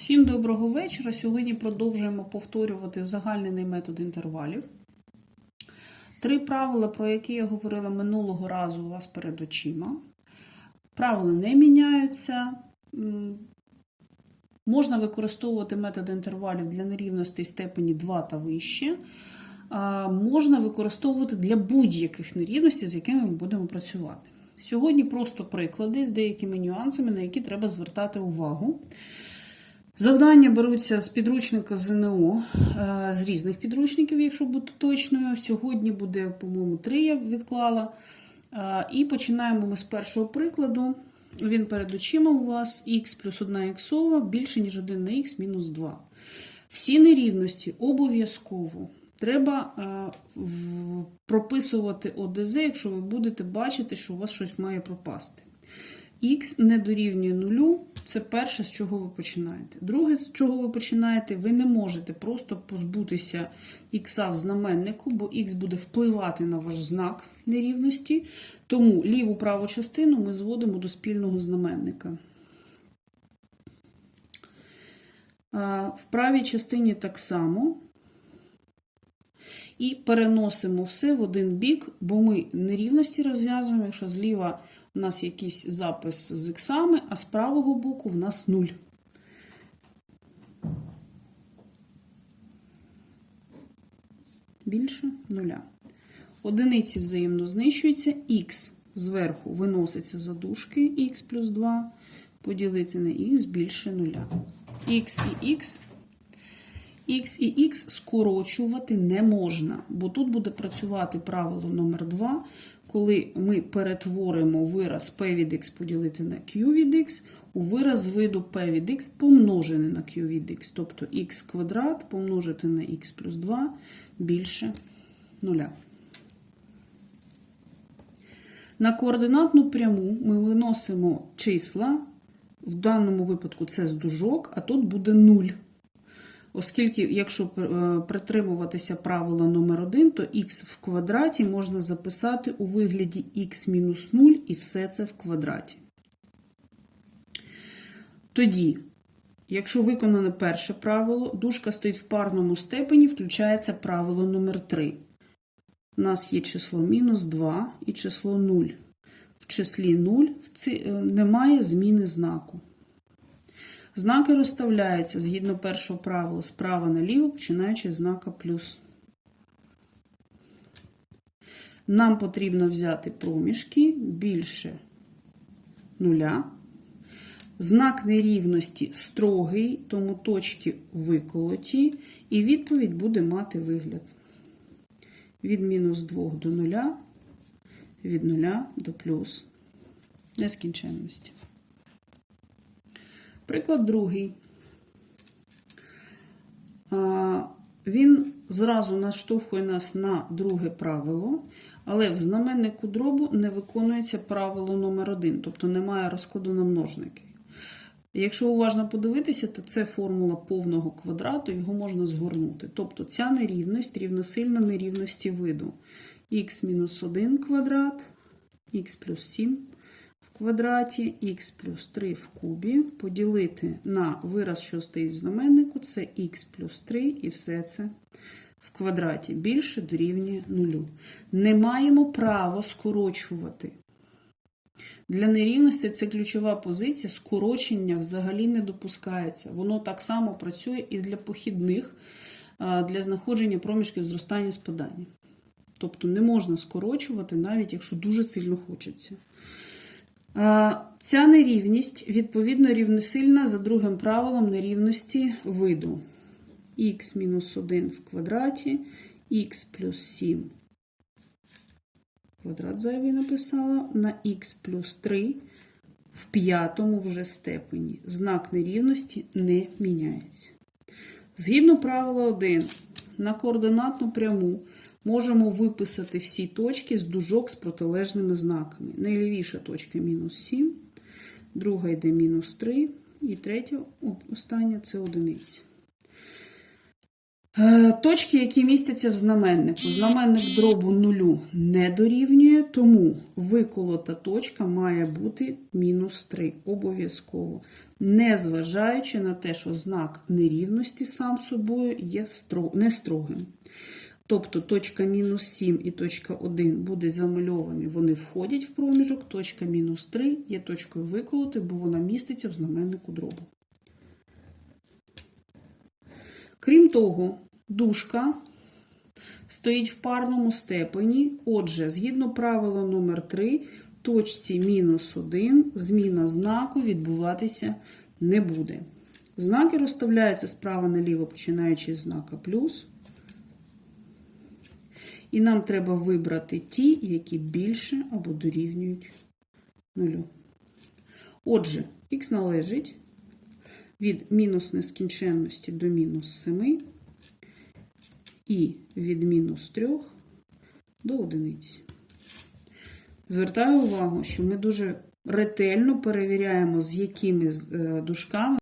Всім доброго вечора. Сьогодні продовжуємо повторювати узагальнений метод інтервалів. Три правила, про які я говорила минулого разу у вас перед очима. Правила не міняються. Можна використовувати метод інтервалів для нерівностей степені 2 та вище. Можна використовувати для будь-яких нерівностей, з якими ми будемо працювати. Сьогодні просто приклади з деякими нюансами, на які треба звертати увагу. Завдання беруться з підручника ЗНО, е, з різних підручників, якщо бути точною. Сьогодні буде, по-моєму, три я відклала. Е, І починаємо ми з першого прикладу. Він перед очима у вас х плюс 1 іксова більше, ніж 1 на х мінус 2. Всі нерівності обов'язково треба е, прописувати ОДЗ, якщо ви будете бачити, що у вас щось має пропасти. Х не дорівнює нулю, це перше, з чого ви починаєте. Друге, з чого ви починаєте, ви не можете просто позбутися х в знаменнику, бо х буде впливати на ваш знак нерівності. Тому ліву праву частину ми зводимо до спільного знаменника. В правій частині так само. І переносимо все в один бік, бо ми нерівності розв'язуємо, якщо зліва у нас якийсь запис з іксами, а з правого боку в нас 0. Більше нуля. Одиниці взаємно знищуються, х зверху виноситься за дужки х плюс 2, поділити на х більше нуля. х і х Х і х скорочувати не можна, бо тут буде працювати правило номер 2 коли ми перетворимо вираз p від x поділити на q від x у вираз виду p від x помножений на q від x, тобто х квадрат помножити на х плюс 2 більше 0. На координатну пряму ми виносимо числа, в даному випадку це з дужок, а тут буде 0. Оскільки, якщо е, притримуватися правила номер 1 то х в квадраті можна записати у вигляді х мінус 0 і все це в квадраті. Тоді, якщо виконане перше правило, дужка стоїть в парному степені, включається правило номер 3 У нас є число мінус 2 і число 0. В числі 0 немає зміни знаку. Знаки розставляються згідно першого правила справа наліво, починаючи з знака плюс. Нам потрібно взяти проміжки більше нуля. Знак нерівності строгий, тому точки виколоті, і відповідь буде мати вигляд від мінус 2 до 0, від 0 до плюс нескінченності. Приклад другий. Він зразу наштовхує нас на друге правило, але в знаменнику дробу не виконується правило номер 1 тобто немає розкладу на множники. Якщо уважно подивитися, то це формула повного квадрату, його можна згорнути. Тобто ця нерівність рівносильна нерівності виду х-1 квадрат, х плюс 7 в квадраті, х плюс 3 в кубі, поділити на вираз, що стоїть в знаменнику, це х плюс 3 і все це в квадраті більше дорівнює нулю. Не маємо права скорочувати. Для нерівності це ключова позиція, скорочення взагалі не допускається. Воно так само працює і для похідних, для знаходження проміжків зростання спадання. Тобто не можна скорочувати, навіть якщо дуже сильно хочеться. Ця нерівність, відповідно, рівносильна за другим правилом нерівності виду х-1 в квадраті, х плюс 7 квадрат зайвий написала, на х плюс 3 в п'ятому вже степені. Знак нерівності не міняється. Згідно правила 1, на координатну пряму можемо виписати всі точки з дужок з протилежними знаками. Найлівіша точка мінус 7, друга йде мінус 3, і третя, остання це одиниця. Е, Точки, які містяться в знаменнику. Знаменник дробу нулю не дорівнює, тому виколота точка має бути мінус 3 обов'язково. незважаючи на те, що знак нерівності сам собою є не строгим. Тобто точка мінус 7 і точка 1 буде замальовані, вони входять в проміжок, точка мінус 3 є точкою виколоти, бо вона міститься в знаменнику дробу. Крім того, дужка стоїть в парному степені. Отже, згідно правила номер 3 точці мінус 1 зміна знаку відбуватися не буде. Знаки розставляються справа наліво, починаючи з знака плюс. І нам треба вибрати ті, які більше або дорівнюють нулю. Отже, х належить від мінус нескінченності до мінус 7 і від мінус 3 до одиниці. Звертаю увагу, що ми дуже ретельно перевіряємо, з якими е, дужками